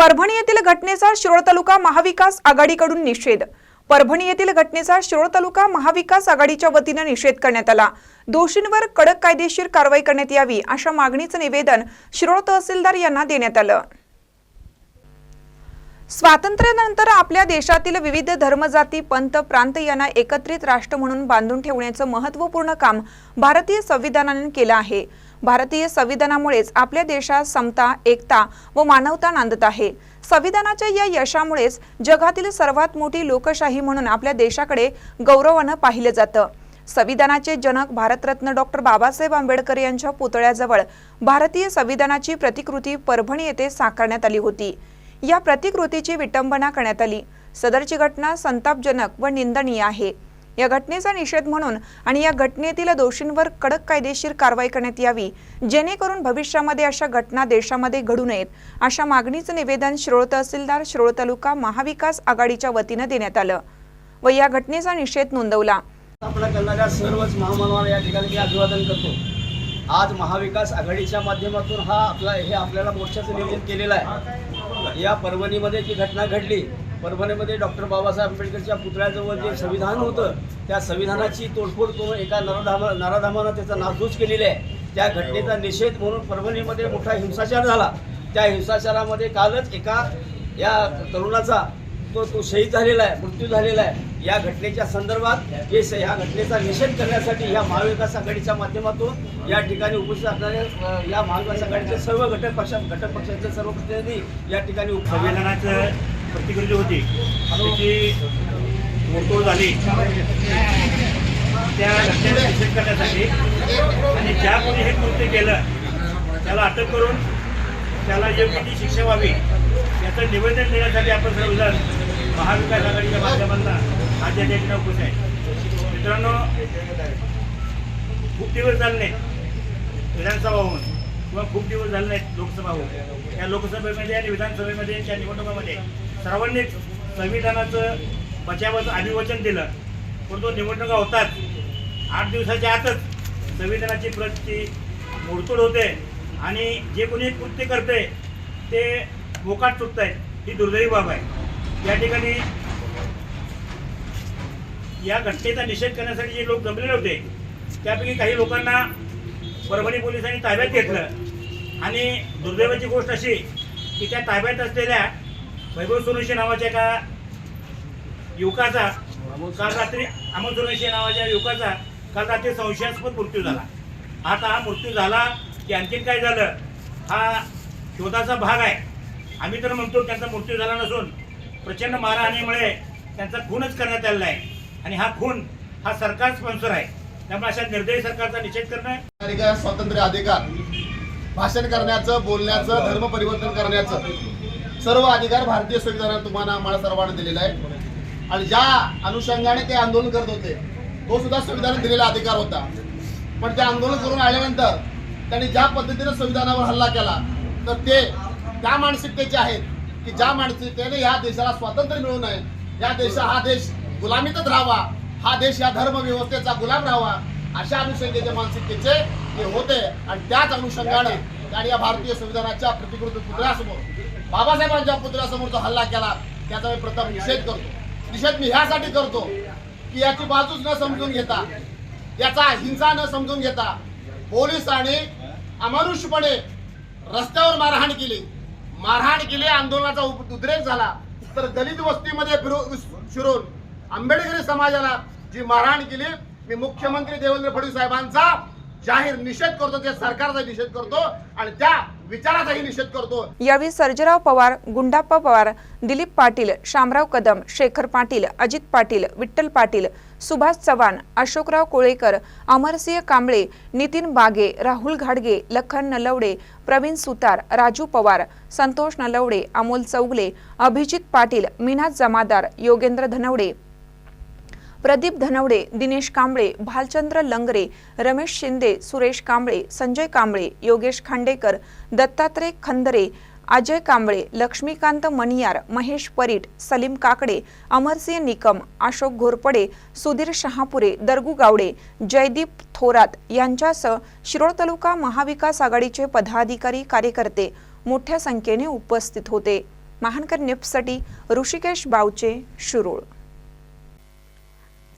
परभणी येथील घटनेचा शिरोळ तालुका महाविकास आघाडीकडून निषेध. परभणी येथील घटनेचा शिरोळ तालुका महाविकास आघाडीच्या वतीनं निषेध करण्यात आला. दोषींवर कडक कायदेशीर कारवाई करण्यात यावी अशा मागणीचं निवेदन शिरोळ तहसीलदार यांना देण्यात आलं. स्वातंत्र्यानंतर आपल्या देशातील विविध धर्मजाती पंत प्रांत यांना एकत्रित राष्ट्र म्हणून बांधून ठेवण्याचं महत्त्वपूर्ण काम भारतीय संविधानाने केलं आहे. भारतीय संविधानामुळेच आपल्या देशात समता एकता व मानवता नांदत आहे. संविधानाच्या या यशामुळेच जगातील सर्वात मोठी लोकशाही म्हणून आपल्या देशाकडे गौरवानं पाहिलं जातं. संविधानाचे जनक भारतरत्न डॉक्टर बाबासाहेब आंबेडकर यांच्या पुतळ्याजवळ भारतीय संविधानाची प्रतिकृती परभणी येथे साकारण्यात आली होती. या प्रतिकृतीची विटंबना करण्यात आली. सदरची घटना संतापजनक व निंदनीय आहे. या घटनेचा निषेध म्हणून आणि या घटनेतील दोषींवर कडक कायदेशीर कारवाई करण्यात यावी जेणेकरून भविष्यामध्ये अशा घटना देशामध्ये घडू नयेत. अशा मागणीचं निवेदन श्रोळ तहसीलदार श्रोळ तालुका महाविकास आघाडीच्या वतीनं देण्यात आलं व या घटनेचा निषेध नोंदवला. स्थापना करणाऱ्या सर्वच महामानवाला या ठिकाणी मी अभिवादन करतो. आज महाविकास आघाडीच्या माध्यमातून हा आपला हे आपल्याला मोर्चाचं नियोजन केलेलं आहे. या परभणीमध्ये जी घटना घडली परभणीमध्ये डॉक्टर बाबासाहेब आंबेडकरच्या पुतळ्याजवळ जे संविधान होतं त्या संविधानाची तोडफोड करून एका नराधामा नराधामानं त्याचा नासधूस केलेली आहे. त्या घटनेचा निषेध म्हणून परभणीमध्ये मोठा हिंसाचार झाला. त्या हिंसाचारामध्ये कालच एका या तरुणाचा तो तो शहीद झालेला आहे मृत्यू झालेला आहे. या घटनेच्या संदर्भात हे स- घटनेचा निषेध करण्यासाठी या महाविकास आघाडीच्या माध्यमातून या ठिकाणी उपस्थित असणाऱ्या या महाविकास आघाडीचे सर्व घटक पक्ष घटक पक्षाचे सर्व प्रतिनिधी या ठिकाणी उप- संविधानाचं प्रतिकृती होती. त्याची मोडतोड झाली. त्या घटनेला निषेध करण्यासाठी आणि ज्या कोणी हे कृत्य केलं त्याला अटक करून त्याला योग्य ती शिक्षा व्हावी याचं निवेदन देण्यासाठी आपण सर्वजण महाविकास आघाडीच्या माध्यमांना आज या ठिकाणी उपस्थित आहे मित्रांनो खूप दिवस झाले नाहीत. विधानसभा होऊन किंवा खूप दिवस झाले नाहीत लोकसभा होऊन. या लोकसभेमध्ये आणि विधानसभेमध्ये त्या निवडणुकामध्ये सर्वांनीच संविधानाचं बचावाचं अभिवचन दिलं. परंतु निवडणुका होतात. आठ दिवसाच्या आतच संविधानाची प्रती मोडतोड होते. आणि जे कोणी कृत्य करते ते मोकाट चुकत आहेत ही दुर्दैवी बाब आहे. या ठिकाणी या घटनेचा निषेध करण्यासाठी जे लोक जमलेले होते त्यापैकी काही लोकांना परभणी पोलिसांनी ताब्यात घेतलं. आणि दुर्दैवाची गोष्ट अशी की त्या ताब्यात असलेल्या वैभव सोनुशी नावाच्या एका युवकाचा काल रात्री अमोल सोनुशी नावाच्या युवकाचा काल रात्री संशयास्पद मृत्यू झाला. आता हा मृत्यू झाला की आणखीन काय झालं? हा शोधाचा भाग आहे. आम्ही तर म्हणतो त्यांचा मृत्यू झाला नसून प्रचंड मारहाणीमुळे त्यांचा खूनच करण्यात आलेला आहे. आणि हा खून हा सरकार स्पॉन्सर आहे. त्यामुळे अशा निर्दयी सरकारचा निषेध करणं स्वातंत्र्य अधिकार भाषण करण्याचं बोलण्याचं धर्म परिवर्तन करण्याचं. सर्व अधिकार भारतीय संविधानात तुम्हाला आम्हाला सर्वांना दिलेला आहे. आणि ज्या अनुषंगाने ते आंदोलन करत होते तो सुद्धा संविधानात दिलेला अधिकार होता. पण ते आंदोलन करून आल्यानंतर त्यांनी ज्या पद्धतीने संविधानावर हल्ला केला तर ते त्या मानसिकतेचे आहेत की ज्या मानसिकतेने या देशाला स्वातंत्र्य मिळू नये या देशा हा देश गुलामीतच राहावा हा देश या धर्म व्यवस्थेचा गुलाम राहावा अशा अनुषंगेच्या मानसिकतेचे ते होते. आणि त्याच अनुषंगाने आणि या भारतीय संविधानाच्या प्रतिकृत पुतळ्यासमोर बाबासाहेबांच्या पुतळ्यासमोर जो हल्ला केला त्याचा मी प्रथम निषेध करतो. निषेध मी ह्यासाठी करतो की याची बाजूच न समजून घेता याचा हिंसा न समजून घेता पोलिसांनी अमानुषपणे रस्त्यावर मारहाण केली. मारहाण केली आंदोलनाचा उप- उद्रेक झाला. तर दलित वस्तीमध्ये फिरू शिरून आंबेडकरी समाजाला जी मारहाण केली मी मुख्यमंत्री देवेंद्र फडणवीस साहेबांचा जाहीर निषेध करतो त्या सरकारचा निषेध करतो आणि त्या विचाराचाही निषेध करतो. यावेळी सर्जराव पवार गुंडाप्पा पवार दिलीप पाटील शामराव कदम शेखर पाटील अजित पाटील विठ्ठल पाटील सुभाष चव्हाण अशोकराव कोळेकर अमरसिंह कांबळे नितीन बागे राहुल घाडगे लखन नलवडे प्रवीण सुतार राजू पवार संतोष नलवडे अमोल चौगले अभिजित पाटील मीनाथ जमादार योगेंद्र धनवडे प्रदीप धनवडे दिनेश कांबळे भालचंद्र लंगरे रमेश शिंदे सुरेश कांबळे संजय कांबळे योगेश खांडेकर दत्तात्रय खंदरे अजय कांबळे लक्ष्मीकांत मनियार महेश परीट सलीम काकडे अमरसिंह निकम अशोक घोरपडे सुधीर शहापुरे दरगू गावडे जयदीप थोरात यांच्यासह शिरोळ तालुका महाविकास आघाडीचे पदाधिकारी कार्यकर्ते मोठ्या संख्येने उपस्थित होते. महानकर न्यूजसाठी ऋषिकेश बावचे शिरोळ.